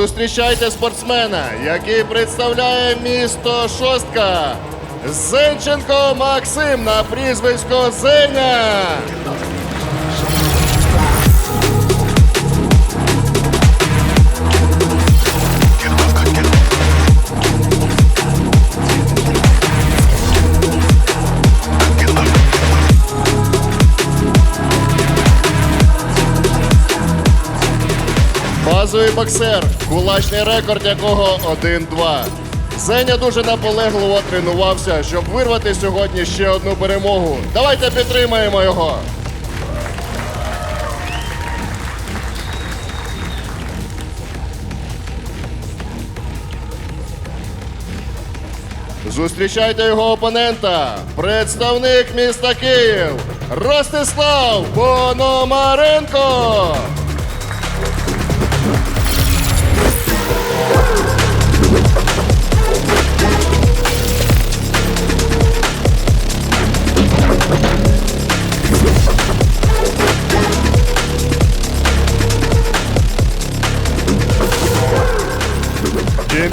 Зустрічайте спортсмена, який представляє місто Шостка. Зенченко Максим на прізвисько Зеня. Базовий боксер, кулачний рекорд якого 1-2. Зеня дуже наполегливо тренувався, щоб вирвати сьогодні ще одну перемогу. Давайте підтримаємо його. Зустрічайте його опонента, представник міста Київ Ростислав Пономаренко.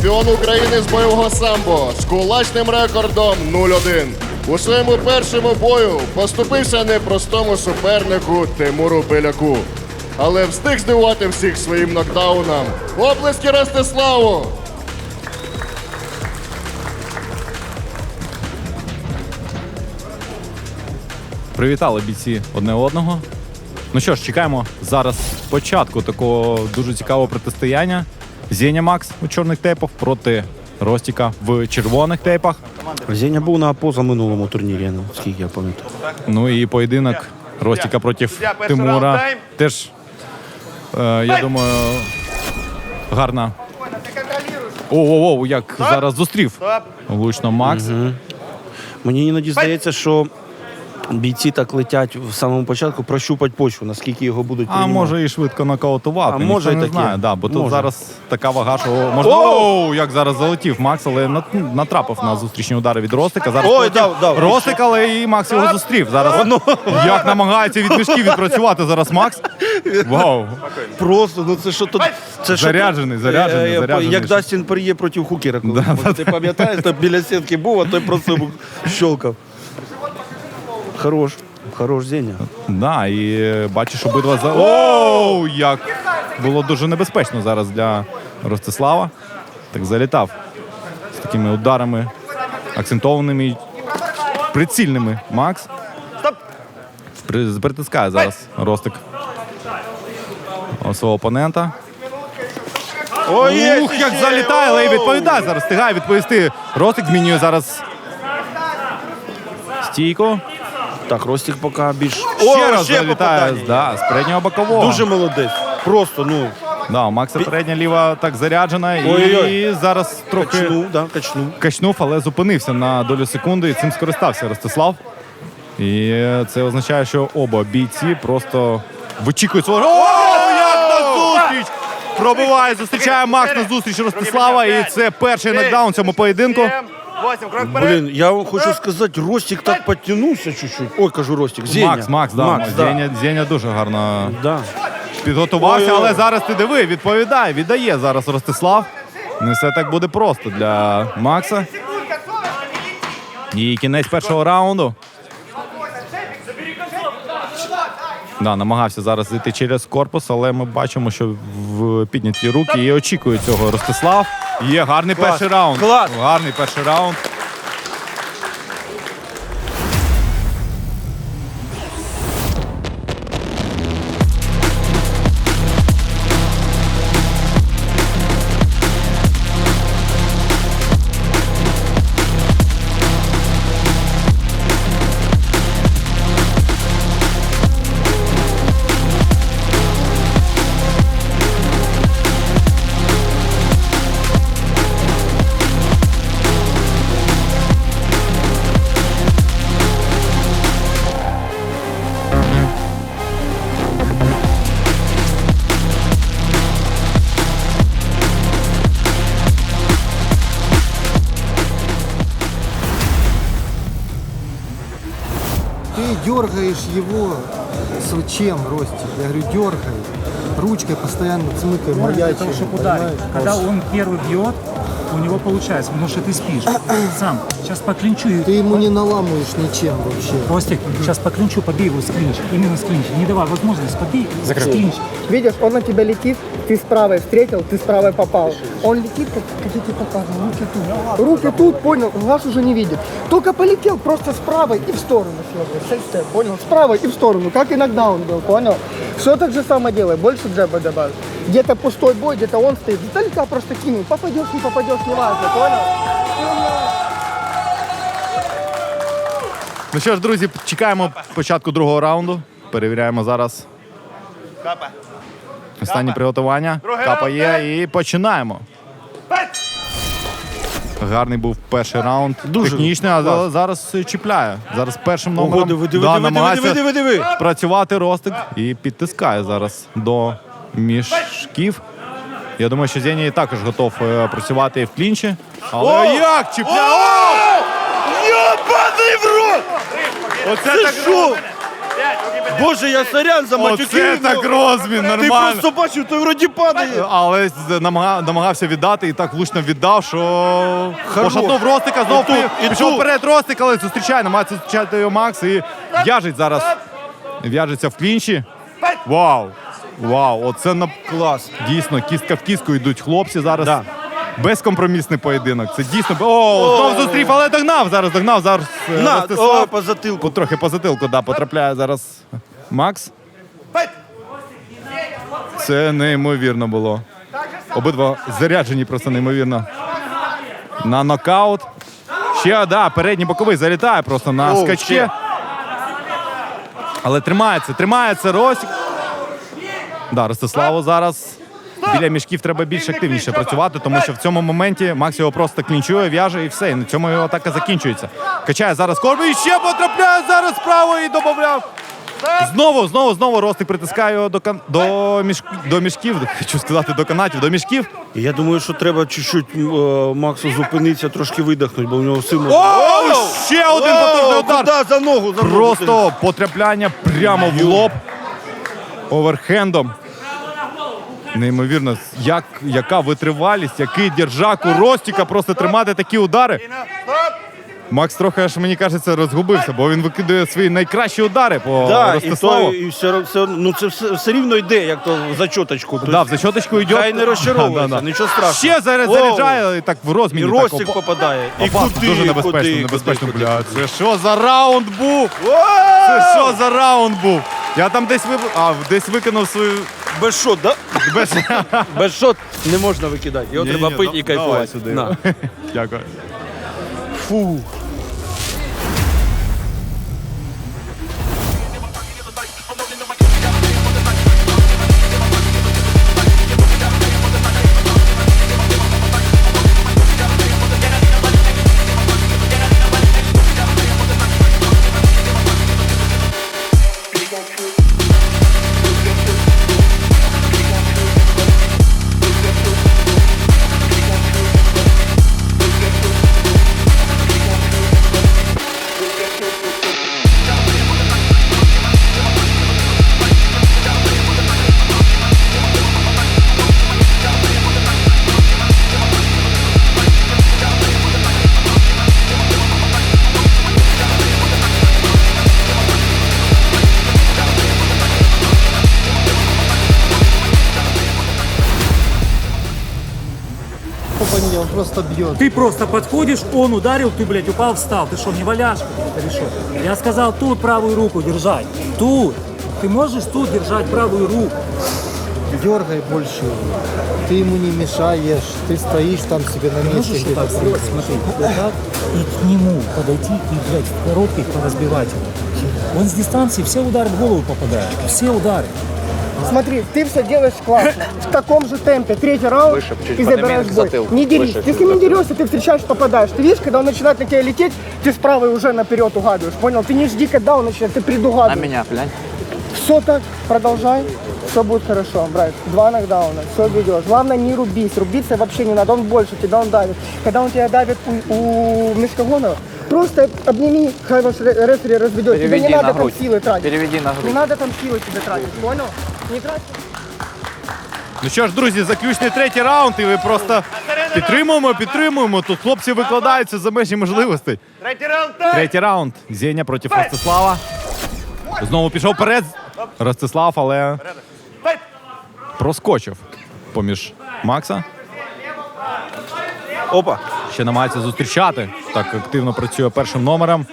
Чемпіон України з бойового самбо з кулачним рекордом 0-1. У своєму першому бою поступився непростому супернику Тимуру Беляку. Але встиг здивувати всіх своїм нокдауном. Оплески Ростиславу! Привітали бійці одне одного. Ну що ж, чекаємо зараз початку такого дуже цікавого протистояння. Зеня Макс у чорних тейпах проти Ростіка в червоних тейпах. Зеня був на позаминулому турнірі, наскільки я пам'ятаю. Ну і поєдинок Ростіка проти Тимура. Теж, е, я думаю, гарна. О-о-о, як зараз зустрів. Влучно Макс. Мені іноді здається, що бійці так летять в самому початку прощупать почву, наскільки його будуть А приймати. може і швидко нокаутувати. А ніхто може і не таке. знає. Да, бо тут Може. зараз така вага, що можна. Оу, як зараз залетів Макс, але нат- натрапив на зустрічні удари від Ростика. Зараз Ой, полетів дав, дав. Ростик, але і Макс його зустрів. Зараз як намагається від мішків відпрацювати зараз Макс. Вау! Просто, ну це що тут. Це що Заряджений, тут? заряджений, Е, е, заряджений. Як Дастін Пер'є проти Хукера. коли, Ти пам'ятаєш, там біля сітки був, а той просто йому щелкав. Хорош, хорош Зеня. Да, і бачиш обидва за. Оу, як було дуже небезпечно зараз для Ростислава. Так залітав з такими ударами, акцентованими, і прицільними. Макс. Притискає зараз Ростик свого опонента. Ой, Ух, як залітає, але і відповідає зараз. Встигає відповісти. Ростик змінює зараз стійку. Так, Ростик поки більш. Ще раз ще попадання. да, з переднього бокового. Дуже молодець. Просто, ну, Да, у Макса передня ліва так заряджена. І Ой-ой-ой. зараз трохи качнув, да, качнув. качнув, але зупинився на долю секунди і цим скористався Ростислав. І це означає, що оба бійці просто вичікують свого. О, як на зустріч! Пробиває, зустрічає Макс на зустріч Ростислава. І це перший нокдаун в цьому поєдинку. Восемь, крок вперед. Блін, я вам хочу сказати, Ростик так підтягнувся чуть-чуть. Ой, кажу Ростик, Зеня. Макс, Макс, да, Макс, да. Зеня, Зеня дуже гарно Да. підготувався, але зараз ти диви, відповідає, віддає зараз Ростислав. Не все так буде просто для Макса. І кінець першого раунду. Да, намагався зараз зайти через корпус, але ми бачимо, що в підняті руки і очікує цього Ростислав. Є гарний Клас, перший раунд. клас. Гарний перший раунд. дергаешь его с чем, Ростик? Я говорю, дергай. ручкой постоянно цмыкаем, для маячим, того, чтобы ударить. понимаешь? Когда он первый бьет, у него получается, потому что ты спишь. Сам, сейчас по клинчу. и- Ты ему не наламываешь ничем вообще. Ростик, сейчас по клинчу побей его с клинча. Именно с клинча. Не давай возможность, побей с клинча. Видишь, он на тебя летит, ты с правой встретил, ты с правой попал. Он летит, как, как я тебе показывал, руки тут. Руки тут, понял, глаз уже не видит. Только полетел просто с правой и в сторону понял? С правой и в сторону, как иногда он был, понял? Все так же самое делай, больше джеба добавь. Где-то пустой бой, где-то он стоит. Издалека просто кинул. Попадешь, не попадешь, не важно, понял? Ну що ж, друзі, чекаємо початку другого раунду. Перевіряємо зараз. Останні приготування. Капа є і починаємо. Гарний був перший раунд. Дуже Технічний, а клас. зараз чіпляє. Зараз першим Ого, номером диви, диви, диви, диви, намагається диви, диви, диви. працювати Ростик і підтискає зараз до мішків. Я думаю, що Зені також готов е, працювати в клінчі. Але О! як? Йобаний в рот! Оце Це що? Боже, я сорян за Оце матюки. так розмін, Ти просто бачив, той вроді падає. Але намага- намагався віддати і так влучно віддав, що Хорош. пошатнув Ростика, знову І тут, і пішов тут. вперед Ростик, але зустрічає, намагається зустрічати його Макс і в'яжить зараз. В'яжеться в клінчі. Вау! Вау! Оце на Клас. дійсно кістка в кістку йдуть хлопці зараз. Да. Безкомпромісний поєдинок. Це дійсно. О, знов зустрів, але догнав зараз, догнав зараз. е, На, Ростислав. о, по затилку. Трохи по затилку, да, потрапляє зараз Макс. Це неймовірно було. Обидва заряджені просто неймовірно. На нокаут. Ще, да, передній боковий залітає просто на скачке. ще. Але тримається, тримається Росік. Да, Ростиславу зараз біля мішків треба більш активніше працювати, тому що в цьому моменті Макс його просто клінчує, в'яже і все. І на цьому його атака закінчується. Качає зараз корбу і ще потрапляє зараз справа і додав. Знову, знову, знову Ростик притискає його до, кан... до, міш... до мішків, хочу сказати, до канатів, до мішків. Я думаю, що треба чуть-чуть е, Максу зупинитися, трошки видихнути, бо в нього сильно. О, ще один потужний удар. Куда за ногу? За ногу. Просто потрапляння прямо в лоб оверхендом. Неймовірно, як, яка витривалість, який держак у Ростіка просто тримати такі удари. Макс трохи аж мені кажеться розгубився, бо він викидує свої найкращі удари по Да, і, то, і все, все, ну це все, все рівно йде, як то за чоточку. Да, в зачоточку йде. Хай не розчаровується, нічого страшного. Ще заряд, заряджає і так в І розміні. Ростик опа- попадає. І опасно, куди, дуже небезпечно, куди, небезпечно. куди, Бля, куди. це що за раунд був? Це що за раунд був? Я там десь виб... а, десь викинув свою. Без шот, да? Без... Без шот не можна викидати. Його треба Ні-ні, пити і да- давай кайфувати. сюди. На. Дякую. Фу. Просто бьет. Ты просто подходишь, он ударил, ты, блядь, упал, встал. Ты что, не валяшка что? Я сказал тут правую руку держать. Тут. Ты можешь тут держать правую руку. Дергай больше. Ты ему не мешаешь. Ты стоишь там себе на месте. Можешь вот так сделать, смотри, вот так, и к нему подойти и, блядь, в коротких поразбивать его. Он с дистанции все удары в голову попадают. Все удары. Смотри, ты все делаешь классно. В таком же темпе. Третий раунд и забираешь бой. Не дерись. Ты с ним не дерешься, ты встречаешь, попадаешь. Ты видишь, когда он начинает на тебя лететь, ты с правой уже наперед угадываешь. Понял? Ты не жди, когда он начнет, ты предугадываешь. На меня, глянь. Все так, продолжай. Все будет хорошо, брат. Два нокдауна, все ведешь. Главное не рубись. Рубиться вообще не надо, он больше тебя, он давит. Когда он тебя давит у, у Мешкагонова, просто обними, хай ваш ре- рефери разведет. Тебе Переведи не надо на там грудь. силы тратить. Переведи на Не надо там силы тебе тратить, понял? Не трать. Ну що ж, друзі, заключний третій раунд, і ви просто підтримуємо, підтримуємо. Тут хлопці викладаються за межі можливостей. Третій раунд! Третій раунд. Зеня проти Ростислава. Знову пішов вперед. Ростислав, але проскочив поміж Макса. Опа. Ще намагається зустрічати. Так активно працює першим номером.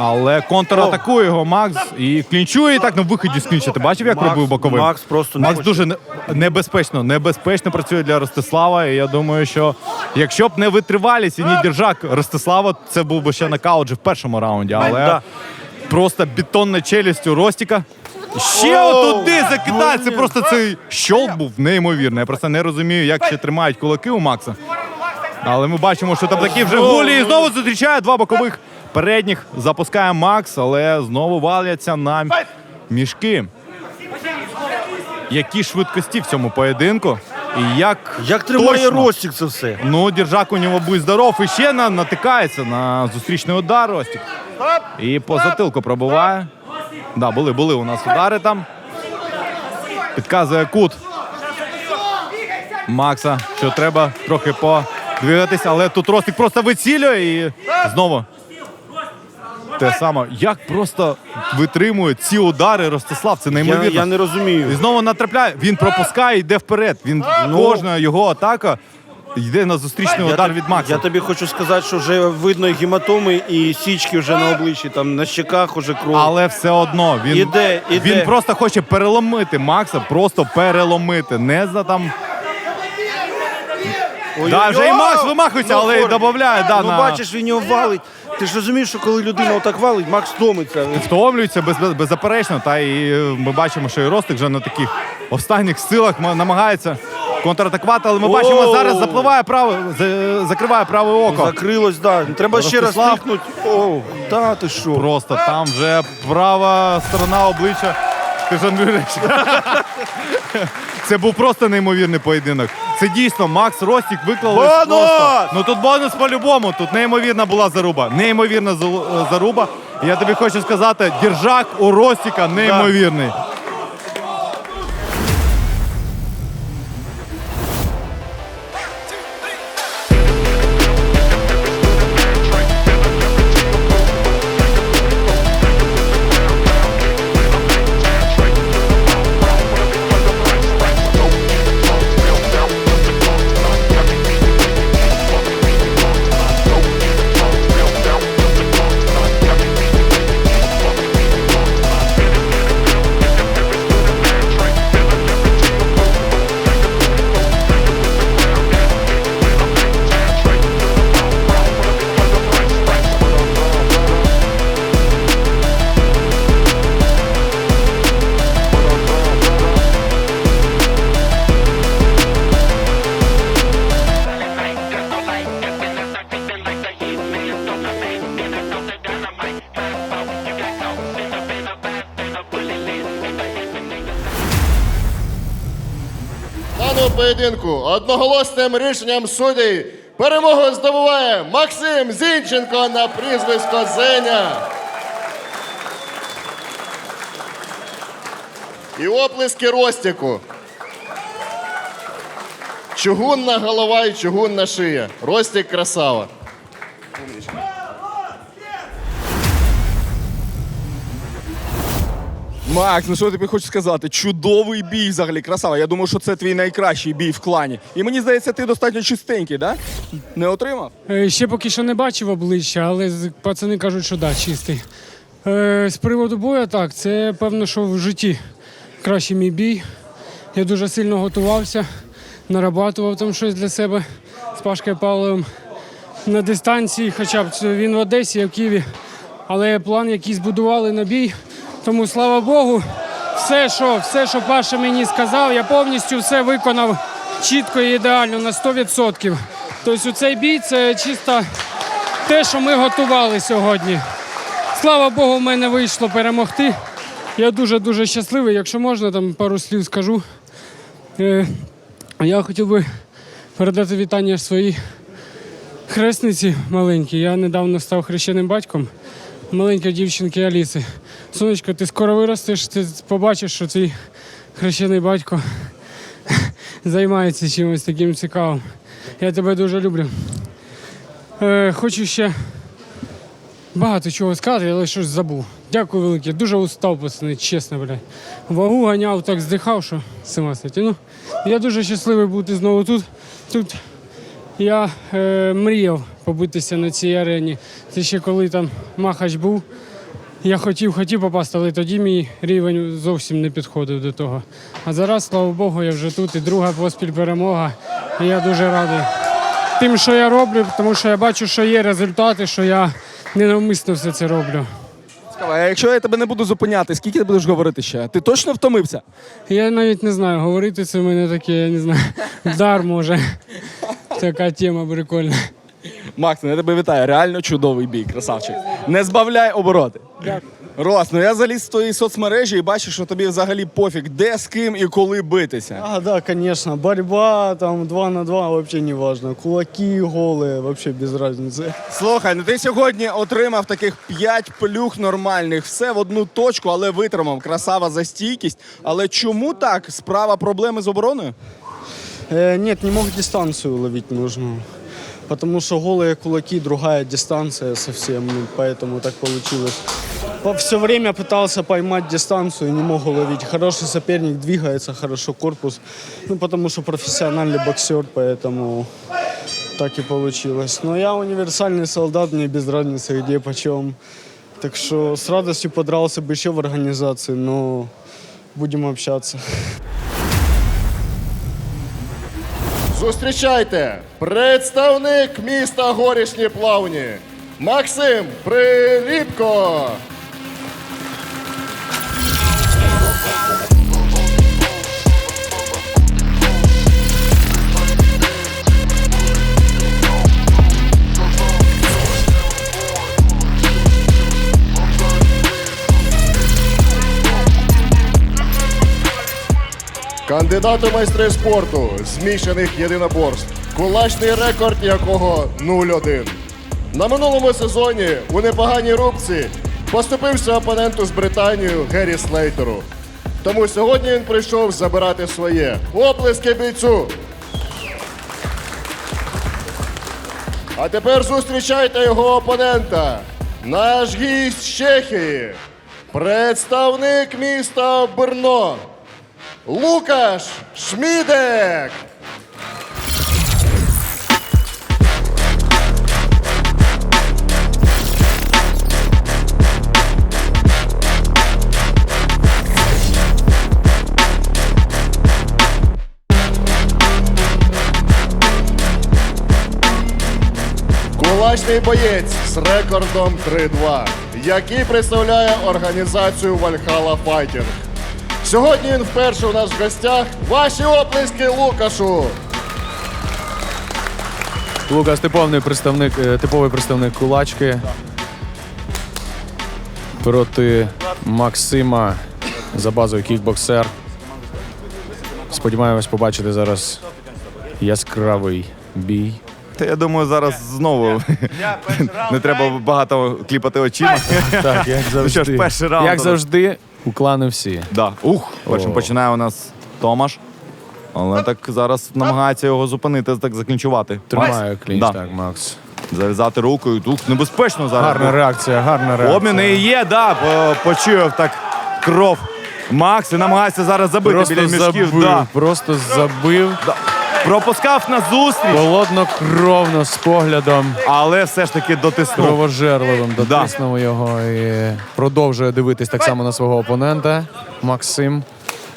Але контратакує його Макс і клінчує і так на виході склінчити. Бачив, як Макс- робив боковим? Макс просто Макс дуже не- небезпечно, небезпечно працює для Ростислава. І я думаю, що якщо б не витривалість і не держак Ростислава, це був би ще нокаут вже в першому раунді. Але Да. просто бетонна челюсть у Ростіка. Ще Оу! отуди закидає. Просто цей щолк був неймовірний. Я просто не розумію, як ще тримають кулаки у Макса. Але ми бачимо, що там такі вже гулі. І знову зустрічає два бокових передніх. Запускає Макс, але знову валяться на мішки. Які швидкості в цьому поєдинку. І як, Як тримає точно. Ростік це все? Ну, держак у нього будь здоров. І ще на, натикається на зустрічний удар Ростік. І по затилку пробиває. Да, були, були у нас удари там. Підказує кут Макса, що треба трохи подвигатися, але тут Ростик просто вицілює і знову. Те саме, як просто витримує ці удари Ростислав, це Я, неймовірно. я не розумію. І знову натрапляє, він пропускає, йде вперед. Він кожна його атака йде на зустрічний удар від Макса. Я тобі хочу сказати, що вже видно і гематоми, і січки вже на обличчі, там на щеках уже кров. Але все одно він, Іде, іде. він просто хоче переломити Макса, просто переломити. Не за там. Ой, Да, вже і! Макс вимахується, але й додає, да, ну на- бачиш, він його валить. Ти ж розумієш, що коли людина отак валить, Макс втомиться. Втомлюється без, без, беззаперечно. Та і е, ми бачимо, що і Ростик вже на таких останніх силах намагається контратакувати, але ми бачимо, Оу! зараз запливає праве, за- закриває праве око. Закрилось, да. Треба ще раз Ростислав. тикнути. О, та ти що? Просто там вже права сторона обличчя. Кажан Юрійович. Це був просто неймовірний поєдинок. Це дійсно Макс Ростік виклав. Бонус! просто. Ну тут бонус по-любому. Тут неймовірна була заруба. Неймовірна зу- заруба. Я тобі хочу сказати, держак у Ростіка неймовірний. Поєдинку одноголосним рішенням судей перемогу здобуває Максим Зінченко на прізвисько Зеня. І оплески Ростіку. Чугунна голова і чугунна шия. Ростік красава. Макс, ну що я тобі хочу сказати? Чудовий бій взагалі, красава. Я думаю, що це твій найкращий бій в клані. І мені здається, ти достатньо чистенький, да? Не отримав? Е, Ще поки що не бачив обличчя, але пацани кажуть, що да, чистий. Е, З приводу бою, так, це певно, що в житті кращий мій бій. Я дуже сильно готувався, нарабатував там щось для себе з Пашкою Павловим на дистанції, хоча б він в Одесі, я в Києві. Але план, який збудували на бій. Тому слава Богу, все, що, все, що Паша мені сказав, я повністю все виконав чітко і ідеально на 100%. Тобто у цей бій це чисто те, що ми готували сьогодні. Слава Богу, в мене вийшло перемогти. Я дуже-дуже щасливий. Якщо можна, там пару слів скажу. Е, я хотів би передати вітання своїй хресниці маленькій. Я недавно став хрещеним батьком маленької дівчинки Аліси. Сонечко, ти скоро виростеш, ти побачиш, що твій хрещений батько займається чимось таким цікавим. Я тебе дуже люблю. Е, хочу ще багато чого сказати, але щось забув. Дякую велике. Дуже устав, пацани, чесно, блядь. Вагу ганяв, так здихав, що ума сойти. Ну, я дуже щасливий бути знову тут. Тут я е, мріяв побитися на цій арені. Це ще коли там Махач був. Я хотів, хотів попасти, але тоді мій рівень зовсім не підходив до того. А зараз, слава Богу, я вже тут і друга поспіль перемога. І я дуже радий тим, що я роблю, тому що я бачу, що є результати, що я ненавмисно все це роблю. А якщо я тебе не буду зупиняти, скільки ти будеш говорити ще? Ти точно втомився? Я навіть не знаю, говорити це в мене таке, я не знаю, дар може. Така тема прикольна. Макс, ну я тебе вітаю. Реально чудовий бій, красавчик. Не збавляй обороти. Рос, ну я заліз в твої соцмережі і бачу, що тобі взагалі пофіг, де з ким і коли битися. А, да, конечно. Борьба там 2 на 2 вообще не важно. Кулаки голые, вообще без разницы. Слухай, ну ти сьогодні отримав таких 5 плюх нормальних, все в одну точку, але витримав. Красава за стійкість. Але чому так? Справа проблеми з обороною? Э, нет, не мог дистанцию ловить нужную. Потому что голые кулаки, другая дистанция совсем, ну, поэтому так получилось. Все время пытался поймать дистанцию, не мог уловить. Хороший соперник, двигается хорошо корпус. Ну, потому что профессиональный боксер, поэтому так и получилось. Но я универсальный солдат, мне без разницы где, почем. Так что с радостью подрался бы еще в организации, но будем общаться. Зустрічайте! Представник міста Горішні Плавні Максим Приліпко. Кандидат у майстри спорту змішаних єдиноборств, кулачний рекорд якого 0-1. На минулому сезоні у непоганій рубці поступився опоненту з Британією Геррі Слейтеру. Тому сьогодні він прийшов забирати своє. Оплески бійцю! А тепер зустрічайте його опонента. Наш гість з Чехії, представник міста Брно. Лукаш Шмідек. Кулачний боєць з рекордом 3-2, який представляє організацію Вальхала Файтінг. Сьогодні він вперше у нас в гостях. Ваші оплески Лукашу. Лукас типовний представник, е, типовий представник кулачки. Проти Максима за базою кікбоксер. Сподіваємось побачити зараз яскравий бій. Та я думаю, зараз знову не треба багато кліпати очима. Так, як Ну що ж, завжди. перший раунд. Як у нас. завжди, у клани всі. Да. Ух, першим починає у нас Томаш. Але так зараз намагається його зупинити, так заклінчувати. Тримає клінч, Да. так, Макс. Зав'язати рукою. Ух, небезпечно зараз. Гарна реакція, гарна реакція. Обміни і є, да, по- почув так кров. Макс і намагається зараз забити Просто біля мішків. забив, Да. просто забив. Пропускав на зустріч, Холоднокровно з поглядом. але все ж таки дотиснув. Кровожерливим дотиснув його і продовжує дивитись так само на свого опонента. Максим.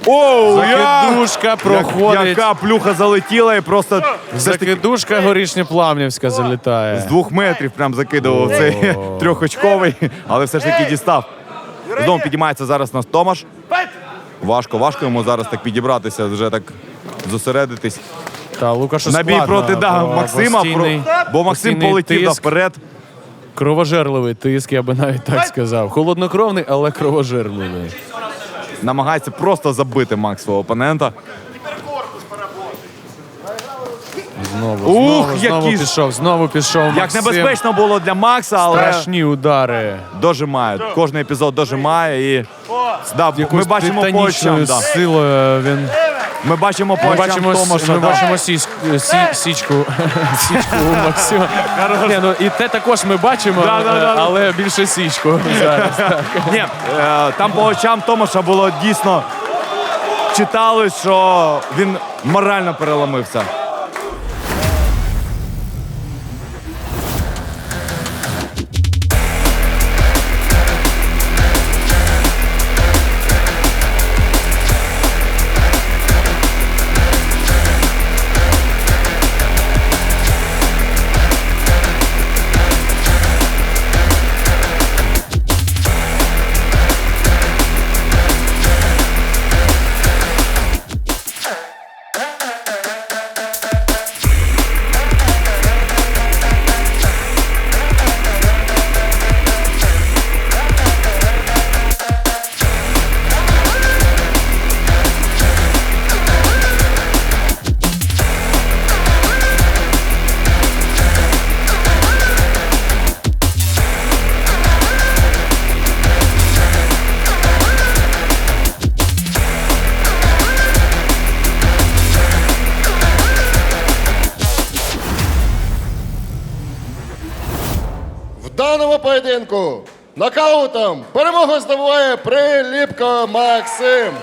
Оу, Закидушка проходить. Яка плюха залетіла і просто все ж таки Закидушка горішня Плавнівська залітає. з двох метрів прям закидував цей трьохочковий, але все ж таки дістав. Знову підіймається зараз нас Томаш. Важко, важко йому зараз так підібратися, вже так зосередитись. Та Лукашу Набій складно, проти да, бо Максима, про- постійний- бо Максим постійний полетів тиск, наперед. Кровожерливий тиск, я би навіть так сказав. Холоднокровний, але кровожерливий. Намагається просто забити Макс свого опонента. Знову, Ух, знову, знову які ж- пішов, знову пішов. Як Максим. небезпечно було для Макса, але Страшні удари. дожимає. Кожен епізод дожимає і да, ми Якоюсь бачимо по очам. титанічною Да. силою він Ми бачимо по Ми очам бачимо, Томаша. ми да. бачимо сіську, сі, січку, січку у Максима. Ні, ну, і те також ми бачимо, Да, да, да. е, але більше січку зараз. Ні, е, там по очам Томаша було дійсно читали, що він морально переломився. Поєдинку нокаутом перемогу здобуває Приліпко Максим.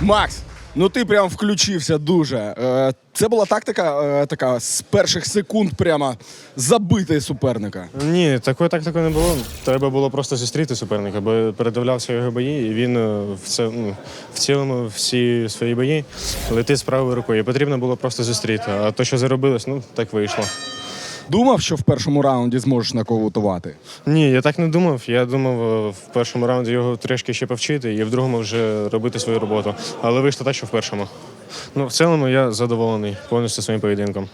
Макс, ну ти прям включився дуже. Е, Це була тактика е, така з перших секунд прямо забити суперника. Ні, такої тактики не було. Треба було просто зустріти суперника, бо передивлявся його бої, і він е, в, це, в цілому всі свої бої летить з правою рукою. Потрібно було просто зустріти. А то, що заробилось, ну так вийшло. Думав, що в першому раунді зможеш наколотувати? Ні, я так не думав. Я думав е, в першому раунді його трішки ще повчити, і в другому вже робити свою роботу. Але вийшло так, що в першому. Ну, в цілому я задоволений повністю своїм поєдинком.